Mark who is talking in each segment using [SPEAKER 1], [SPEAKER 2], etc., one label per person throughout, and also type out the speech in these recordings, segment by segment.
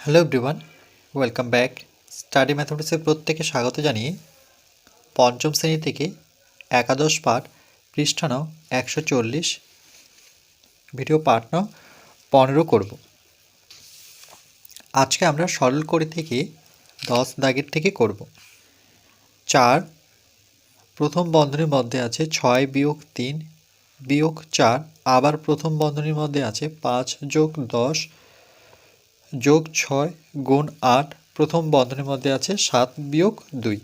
[SPEAKER 1] Hello everyone welcome back study ম্যাথমেটিক্সের প্রত্যেকে স্বাগত জানিয়ে পঞ্চম শ্রেণি থেকে একাদশ পাঠ পৃষ্ঠা নং একশো চল্লিশ ভিডিও পাঠ পনেরো করব। আজকে আমরা সরল করে থেকে দশ দাগের থেকে করব। চার, প্রথম বন্ধনীর মধ্যে আছে ছয় বিয়োগ তিন বিয়োগ চার, আবার প্রথম বন্ধনীর মধ্যে আছে পাঁচ যোগ দশ যোগ ছয় গুণ আট, প্রথম বন্ধনের মধ্যে আছে সাত বিয়োগ দুই।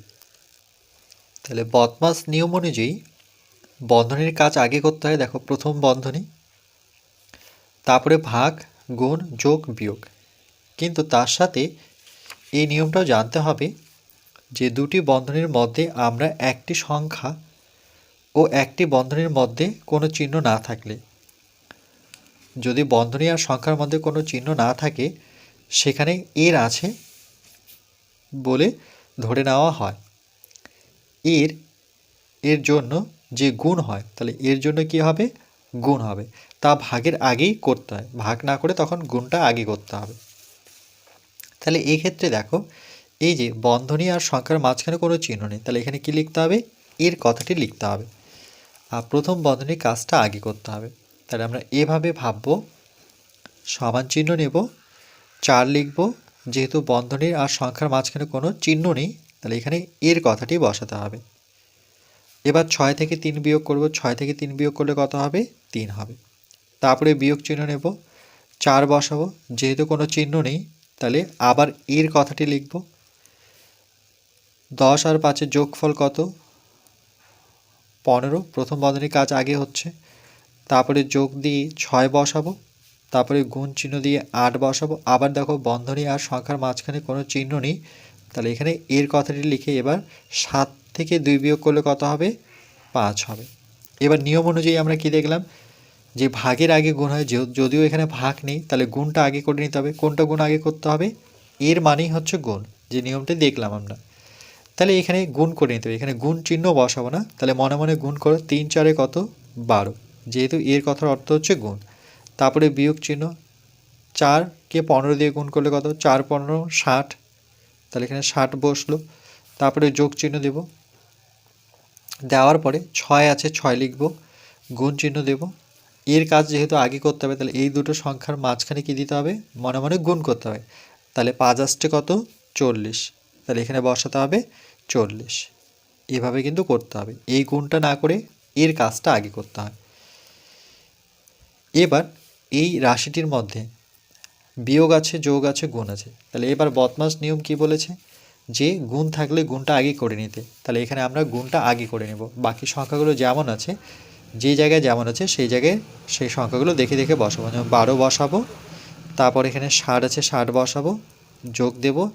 [SPEAKER 1] তাহলে বদমাস নিয়ম অনুযায়ী বন্ধনীর কাজ আগে করতে হয়, দেখো প্রথম বন্ধনী। তারপরে ভাগ, গুণ, যোগ, বিয়োগ। কিন্তু তার সাথে এই নিয়মটাও জানতে হবে যে দুটি বন্ধনীর মধ্যে আমরা একটি সংখ্যা ও একটি বন্ধনীর মধ্যে কোনো চিহ্ন না থাকলে। যদি বন্ধনী আর সংখ্যার মধ্যে কোনো চিহ্ন না থাকে সেখানে এর আছে বলে ধরে নেওয়া হয়। এর এর জন্য যে গুণ হয়, তাহলে এর জন্য কি হবে? গুণ হবে। তা ভাগের আগেই করতে হয়। ভাগ না করে তখন গুণটা আগে করতে হবে। তাহলে এই ক্ষেত্রে দেখো, এই যে বন্ধনী আর সংখ্যার মাঝখানে কোনো চিহ্ন নেই, তাহলে এখানে কি লিখতে হবে? এর কথাটি লিখতে হবে। আর প্রথম বন্ধনীর কাজটা আগে করতে হবে। তাহলে আমরা এভাবে ভাববো, সমান চিহ্ন নেব চার লিখব। যেহেতু বন্ধনীর আর সংখ্যার মাঝখানে কোনো চিহ্ন নেই, তাহলে এখানে এর কথাটি বসাতে হবে। এবার ছয় থেকে তিন বিয়োগ করব। ছয় থেকে তিন বিয়োগ করলে কত হবে? তিন হবে। তারপরে বিয়োগ চিহ্ন নেব। চার বসাবো। যেহেতু কোনো চিহ্ন নেই, তাহলে আবার এর কথাটি লিখব। দশ আর পাঁচের যোগফল কত? পনেরো। প্রথম বন্ধনীর কাজ আগে হচ্ছে। তারপরে যোগ দিয়ে ছয় বসাবো। তারপরে গুণ চিহ্ন দিয়ে আট বসাবো। আবার দেখো বন্ধনী আর সংখ্যার মাঝখানে কোনো চিহ্ন নেই। তাহলে এখানে এর কথাটি লিখে এবার সাত থেকে দুই বিয়োগ করলে কত হবে? পাঁচ হবে। এবার নিয়ম অনুযায়ী আমরা কি দেখলাম? যে ভাগের আগে গুণ হয়, যদিও এখানে ভাগ নেই, তাহলে গুণটা আগে করে নিতে হবে। কোনটা গুণ আগে করতে হবে? এর মানেই হচ্ছে গুণ, যে নিয়মটি দেখলাম আমরা। তাহলে এখানে গুণ করে নিতে হবে। এখানে গুণ চিহ্ন বসাবো না। তাহলে মনে মনে গুণ করো, তিন চারে কত? বারো। যেহেতু এর কথার অর্থ হচ্ছে গুণ। তারপরে বিয়োগ চিহ্ন চারকে পনেরো দিয়ে গুণ করলে কত? চার, পনেরো, ষাট। তাহলে এখানে ষাট বসল। তারপরে যোগ চিহ্ন দেব। দেওয়ার পরে ছয় আছে, ছয় লিখব। গুণ চিহ্ন দেব। এর কাজ যেহেতু আগে করতে হবে, তাহলে এই দুটো সংখ্যার মাঝখানে কি দিতে হবে? মনে মনে গুণ করতে হবে। তাহলে পাঁচ আসছে কত? চল্লিশ। তাহলে এখানে বসাতে হবে চল্লিশ। এভাবে কিন্তু করতে হবে। এই গুণটা না করে এর কাজটা আগে করতে হয়। এবার এই রাশিটির মধ্যে বিয়োগ আছে, যোগ আছে, গুণ আছে। তাহলে এবার বদমাস নিয়ম কি বলেছে? যে গুণ থাকলে গুণটা আগে করে নিতে। তাহলে এখানে আমরা গুণটা আগে করে নেব। বাকি সংখ্যাগুলো যেমন আছে, যে জায়গায় যেমন আছে, সেই জায়গায় সেই সংখ্যাগুলো দেখে দেখে বসাবো। যেমন বারো বসাবো, তারপর এখানে ষাট আছে, ষাট বসাবো, যোগ দেব।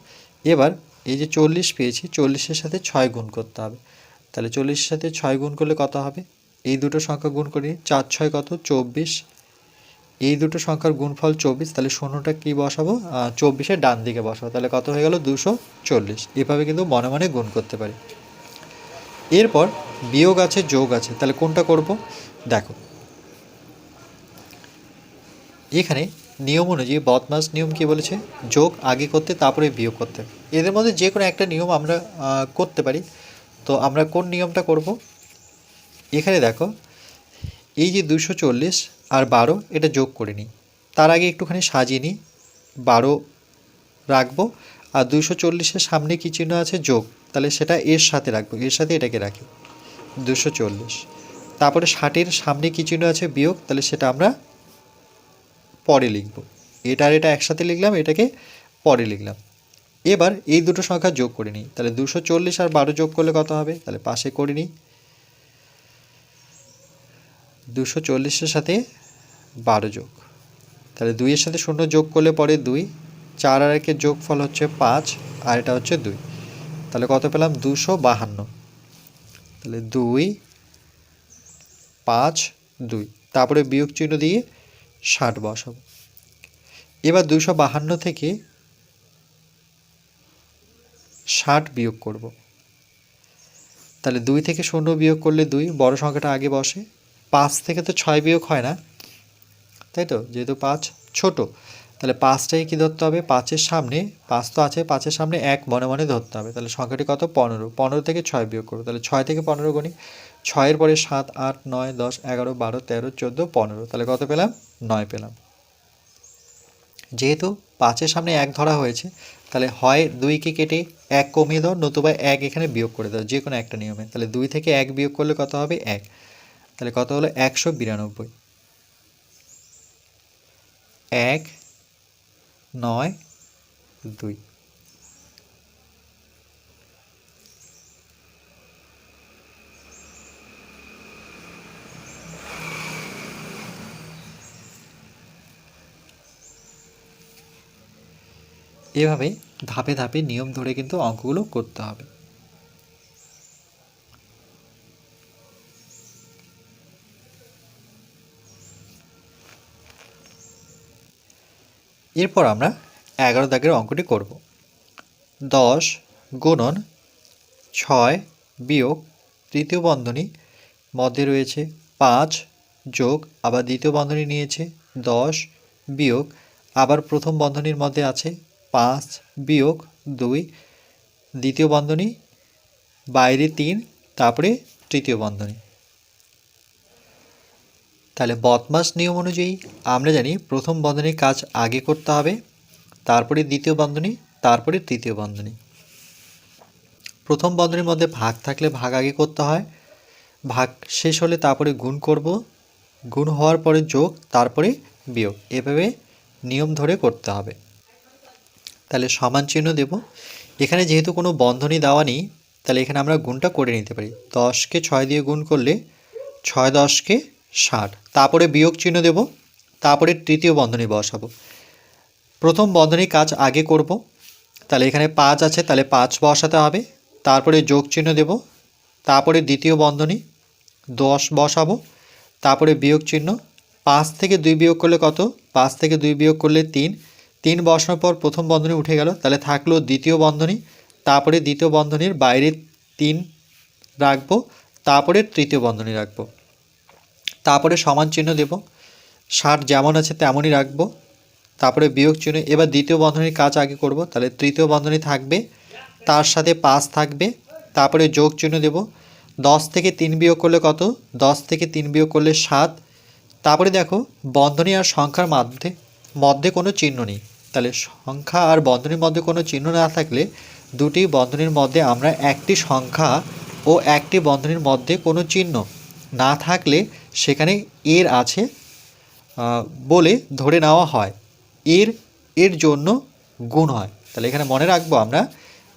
[SPEAKER 1] এবার এই যে চল্লিশ পেয়েছি, চল্লিশের সাথে ছয় গুণ করতে হবে। তাহলে চল্লিশের সাথে ছয় গুণ করলে কত হবে? এই দুটো সংখ্যা গুণ করি চার, ছয় কত? চব্বিশ। এই দুটো সংখ্যার গুণফল চব্বিশ, তাহলে শূন্যটা কী বসাবো? চব্বিশের ডান দিকে বসাবো, তাহলে কত হয়ে গেল? দুশো চল্লিশ। এভাবে কিন্তু মনে মনে গুণ করতে পারি। এরপর বিয়োগ আছে, যোগ আছে, তাহলে কোনটা করব? দেখো। এখানে নিয়ম অনুযায়ী বদমাস নিয়ম কি বলেছে? যোগ আগে করতে, তারপরে বিয়োগ করতে। এদের মধ্যে যে কোনো একটা নিয়ম আমরা করতে পারি। তো আমরা কোন নিয়মটা করব? এখানে দেখো, এই যে দুশো চল্লিশ আর বারো, এটা যোগ করে নিই। তার আগে একটুখানি সাজিয়ে নিই। বারো রাখব। আর দুশো চল্লিশের সামনে কী চিহ্ন আছে? যোগ। তাহলে সেটা এর সাথে রাখব। এর সাথে এটাকে রাখি। দুশো চল্লিশ। তারপরে ষাটের সামনে কী চিহ্ন আছে? বিয়োগ। তাহলে সেটা আমরা পরে লিখব। এটা আর এটা একসাথে লিখলাম, এটাকে পরে লিখলাম। এবার এই দুটো সংখ্যা যোগ করে নিই। তাহলে দুশো চল্লিশ আর বারো যোগ করলে কত হবে? তাহলে পাশে করে নিই। দুশো চল্লিশের সাথে বারো যোগ। তাহলে দুইয়ের সাথে শূন্য যোগ করলে পরে দুই, চার আর একের যোগফল হচ্ছে পাঁচ, আর এটা হচ্ছে দুই। তাহলে কত পেলাম? দুশো বাহান্ন। তাহলে দুই, পাঁচ, দুই। তারপরে বিয়োগ চিহ্ন দিয়ে ষাট বসাবো। এবার দুশো বাহান্ন থেকে ষাট বিয়োগ করব। তাহলে দুই থেকে শূন্য বিয়োগ করলে দুই, বড় সংখ্যাটা আগে বসে। পাঁচ থেকে তো ছয় বিয়োগ হয় না, তাই তো? যেহেতু পাঁচ ছোট, তাহলে পাঁচটাই কী ধরতে হবে? পাঁচের সামনে, পাঁচ তো আছে, পাঁচের সামনে এক মনে মনে ধরতে হবে। তাহলে সংখ্যাটি কত? পনেরো। পনেরো থেকে ছয় বিয়োগ করব। তাহলে ছয় থেকে পনেরো গণি, ছয়ের পরে সাত, আট, নয়, দশ, এগারো, বারো, তেরো, চোদ্দ, পনেরো। তাহলে কত পেলাম? নয় পেলাম। যেহেতু পাঁচের সামনে এক ধরা হয়েছে, তাহলে হয় দুইকে কেটে এক কমিয়ে দাও, নতুবা এক এখানে বিয়োগ করে দাও যে কোনো একটা নিয়মে। তাহলে দুই থেকে এক বিয়োগ করলে কত হবে? এক। তাহলে কত হলো? একশো বিরানব্বই। এক, নয়, দুই। এভাবে ধাপে ধাপে নিয়ম ধরে কিন্তু অঙ্কগুলো করতে হবে। এরপর আমরা এগারো দাগের অঙ্কটি করব। দশ গুণন ছয় বিয়োগ তৃতীয় বন্ধনী মধ্যে রয়েছে পাঁচ যোগ আবার দ্বিতীয় বন্ধনী নিয়েছে দশ বিয়োগ আবার প্রথম বন্ধনীর মধ্যে আছে পাঁচ বিয়োগ দুই দ্বিতীয় বন্ধনী বাইরে তিন তারপরে তৃতীয় বন্ধনী। তাহলে বদমাস নিয়ম অনুযায়ী আমরা জানি প্রথম বন্ধনীর কাজ আগে করতে হবে, তারপরে দ্বিতীয় বন্ধনী, তারপরে তৃতীয় বন্ধনী। প্রথম বন্ধনীর মধ্যে ভাগ থাকলে ভাগ আগে করতে হয়, ভাগ শেষ হলে তারপরে গুণ করব, গুণ হওয়ার পরে যোগ, তারপরে বিয়োগ। এভাবে নিয়ম ধরে করতে হবে। তাহলে সমান চিহ্ন দেব। এখানে যেহেতু কোনো বন্ধনী দেওয়া নেই, তাহলে এখানে আমরা গুণটা করে নিতে পারি। দশকে ছয় দিয়ে গুণ করলে ছয় দশকে ষাট। তারপরে বিয়োগ চিহ্ন দেব, তারপরে তৃতীয় বন্ধনী বসাবো। প্রথম বন্ধনী কাজ আগে করব, তাহলে এখানে পাঁচ আছে, তাহলে পাঁচ বসাতে হবে। তারপরে যোগ চিহ্ন দেব, তারপরে দ্বিতীয় বন্ধনী, দশ বসাবো। তারপরে বিয়োগ চিহ্ন, পাঁচ থেকে দুই বিয়োগ করলে কত? পাঁচ থেকে দুই বিয়োগ করলে তিন। তিন বসানোর পর প্রথম বন্ধনী উঠে গেল, তাহলে থাকল দ্বিতীয় বন্ধনী। তারপরে দ্বিতীয় বন্ধনীর বাইরে তিন রাখব, তারপরে তৃতীয় বন্ধনী রাখব। তারপরে সমান চিহ্ন দেব। ষাট যেমন আছে তেমনই রাখব। তারপরে বিয়োগ চিহ্ন, এবার দ্বিতীয় বন্ধনীর কাজ আগে করব, তাহলে তৃতীয় বন্ধনী থাকবে, তার সাথে পাঁচ থাকবে, তারপরে যোগ চিহ্ন দেব। দশ থেকে তিন বিয়োগ করলে কত? দশ থেকে তিন বিয়োগ করলে সাত। তারপরে দেখো, বন্ধনী আর সংখ্যার মধ্যে মধ্যে কোনো চিহ্ন নেই। তাহলে সংখ্যা আর বন্ধনীর মধ্যে কোনো চিহ্ন না থাকলে দুটি বন্ধনীর মধ্যে আমরা একটি সংখ্যা ও একটি বন্ধনীর মধ্যে কোনো চিহ্ন না থাকলে সেখানে এর আছে বলে ধরে নেওয়া হয়। এর এর জন্য গুণ হয়। তাহলে এখানে মনে রাখব আমরা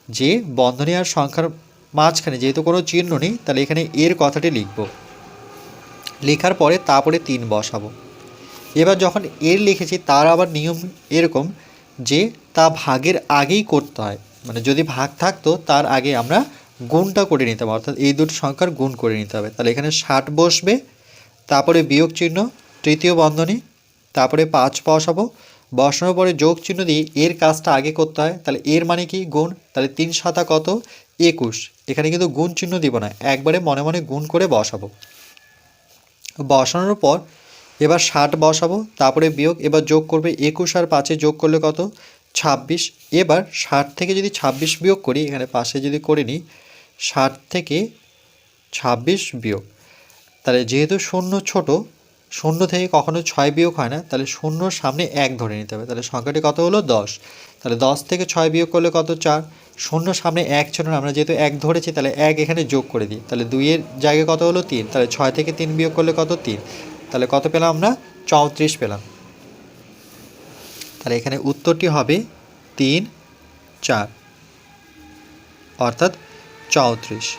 [SPEAKER 1] যে বন্ধনী আর সংখ্যার মাঝখানে যেহেতু কোনো চিহ্ন নেই, তাহলে এখানে এর কথাটি লিখব। লেখার পরে তারপরে তিন বসাবো। এবার যখন এর লিখেছি, তার আবার নিয়ম এরকম যে তা ভাগের আগেই করতে হয়। মানে যদি ভাগ থাকতো, তার আগে আমরা গুণটা করে নিতে হবে অর্থাৎ এই দুটো সংখ্যার গুণ করে নিতে হবে। তাহলে এখানে ষাট বসবে তারপরে বিয়োগ চিহ্ন, তৃতীয় বন্ধনী, তারপরে পাঁচ বসাবো বসানোর পরে যোগ চিহ্ন দিয়ে এর কাজটা আগে করতে হয়, তাহলে এর মানে কি? গুণ, তাহলে তিন সাতা কত? একুশ। এখানে কিন্তু গুণ চিহ্ন দিব না, একবারে মনে মনে গুণ করে বসাবো। বসানোর পর এবার ষাট বসাবো, তারপরে বিয়োগ, এবার যোগ করবে একুশ আর পাঁচে যোগ করলে কত? ছাব্বিশ। এবার ষাট থেকে যদি ছাব্বিশ বিয়োগ করি, এখানে পাশে যদি করে নিই, ষাট থেকে ছাব্বিশ বিয়োগ। তাহলে যেহেতু শূন্য ছোট, শূন্য থেকে কখনো ছয় বিয়োগ হয় না, তাহলে শূন্যর সামনে এক ধরে নিতে হবে। তাহলে সংখ্যাটি কত হলো? দশ। তাহলে দশ থেকে ছয় বিয়োগ করলে কত? চার। শূন্য সামনে এক ছিল না, আমরা যেহেতু এক ধরেছি, তাহলে এক এখানে যোগ করে দিই। তাহলে দুইয়ের জায়গায় কত হলো? তিন। তাহলে ছয় থেকে তিন বিয়োগ করলে কত? তিন। তাহলে কত পেলাম আমরা? চৌত্রিশ পেলাম। তাহলে এখানে উত্তরটি হবে তিন, চার, অর্থাৎ চৌত্রিশ।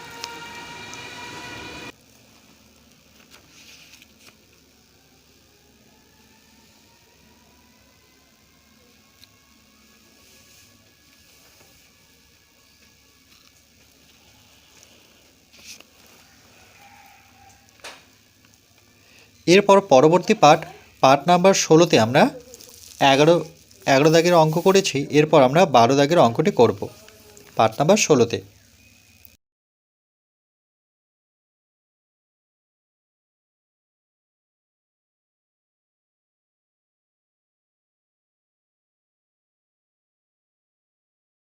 [SPEAKER 1] এরপর পরবর্তী পার্ট পার্ট নাম্বার ষোলোতে আমরা এগারো এগারো দাগের অঙ্ক করেছি, এরপর আমরা বারো দাগের অঙ্কটি করব। পার্ট নাম্বার ষোলোতে।